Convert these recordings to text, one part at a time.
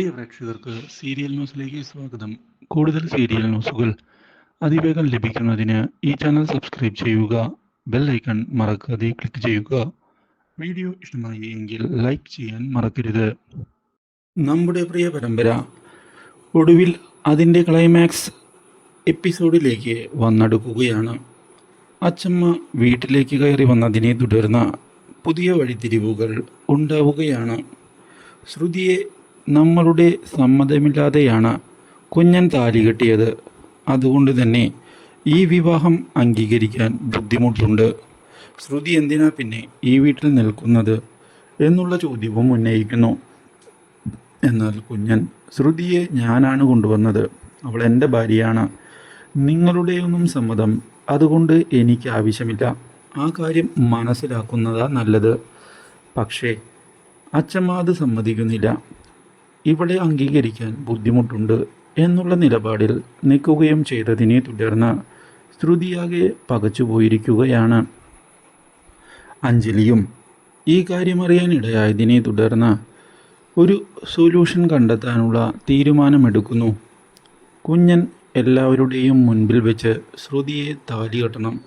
പ്രിയ പ്രേക്ഷകർക്ക് സീരിയൽ ന്യൂസിലേക്ക് സ്വാഗതം. കൂടുതൽ സീരിയൽ ന്യൂസുകൾ അതിവേഗം ലഭിക്കുന്നതിന് ഈ ചാനൽ സബ്സ്ക്രൈബ് ചെയ്യുക ബെൽ ഐക്കൺ മറക്കാതെ ക്ലിക്ക് ചെയ്യുക. വീഡിയോ ഇഷ്ടമായി എങ്കിൽ ലൈക്ക് ചെയ്യാൻ മറക്കരുത്. നമ്മുടെ പ്രിയ പരമ്പര ഒടുവിൽ അതിന്റെ ക്ലൈമാക്സ് എപ്പിസോഡിലേക്ക് വന്നെടുക്കുകയാണ്. അച്ചമ്മ വീട്ടിലേക്ക് കയറി വന്നതിനെ തുടർന്ന് പുതിയ വഴിത്തിരിവുകൾ ഉണ്ടാവുകയാണ്. ശ്രുതിയെ നമ്മളുടെ സമ്മതമില്ലാതെയാണ് കുഞ്ഞൻ താലി കെട്ടിയത്. അതുകൊണ്ട് തന്നെ ഈ വിവാഹം അംഗീകരിക്കാൻ ബുദ്ധിമുട്ടുണ്ട്. ശ്രുതി എന്തിനാ പിന്നെ ഈ വീട്ടിൽ നിൽക്കുന്നത് എന്നുള്ള ചോദ്യവും ഉന്നയിക്കുന്നു. എന്നാൽ കുഞ്ഞൻ ശ്രുതിയെ ഞാനാണ് കൊണ്ടുവന്നത്. അവൾ എന്റെ ഭാര്യയാണ്. നിങ്ങളുടെയൊന്നും സമ്മതം അതുകൊണ്ട് എനിക്ക് ആവശ്യമില്ല. ആ കാര്യം മനസ്സിലാക്കുന്നതാ നല്ലത്. പക്ഷേ അച്ഛമ്മ അത് സമ്മതിക്കുന്നില്ല. ഇവളെ അംഗീകരിക്കാൻ ബുദ്ധിമുട്ടുണ്ട് എന്നുള്ള നിലപാടിൽ നിൽക്കുകയും ചെയ്തതിനെ തുടർന്ന് ശ്രുതിയാകെ പകച്ചുപോയിരിക്കുകയാണ് അഞ്ജലിയും ഈ കാര്യമറിയാനിടയായതിനെ തുടർന്ന് ഒരു സൊല്യൂഷൻ കണ്ടെത്താനുള്ള തീരുമാനമെടുക്കുന്നു. കുഞ്ഞൻ എല്ലാവരുടെയും മുൻപിൽ വെച്ച് ശ്രുതിയെ താലി കെട്ടണം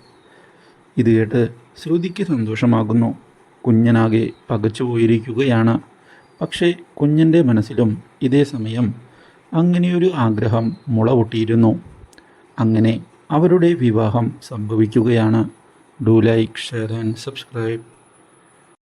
ഇത് കേട്ട് ശ്രുതിക്ക് സന്തോഷമാകുന്നു. കുഞ്ഞനാകെ പകച്ചുപോയിരിക്കുകയാണ് പക്ഷേ കുഞ്ഞന്റെ മനസ്സിലും ഇതേ സമയം അങ്ങനെയൊരു ആഗ്രഹം മുളവൊട്ടിയിരുന്നു. അങ്ങനെ അവരുടെ വിവാഹം സംഭവിക്കുകയാണ്. Do like share and subscribe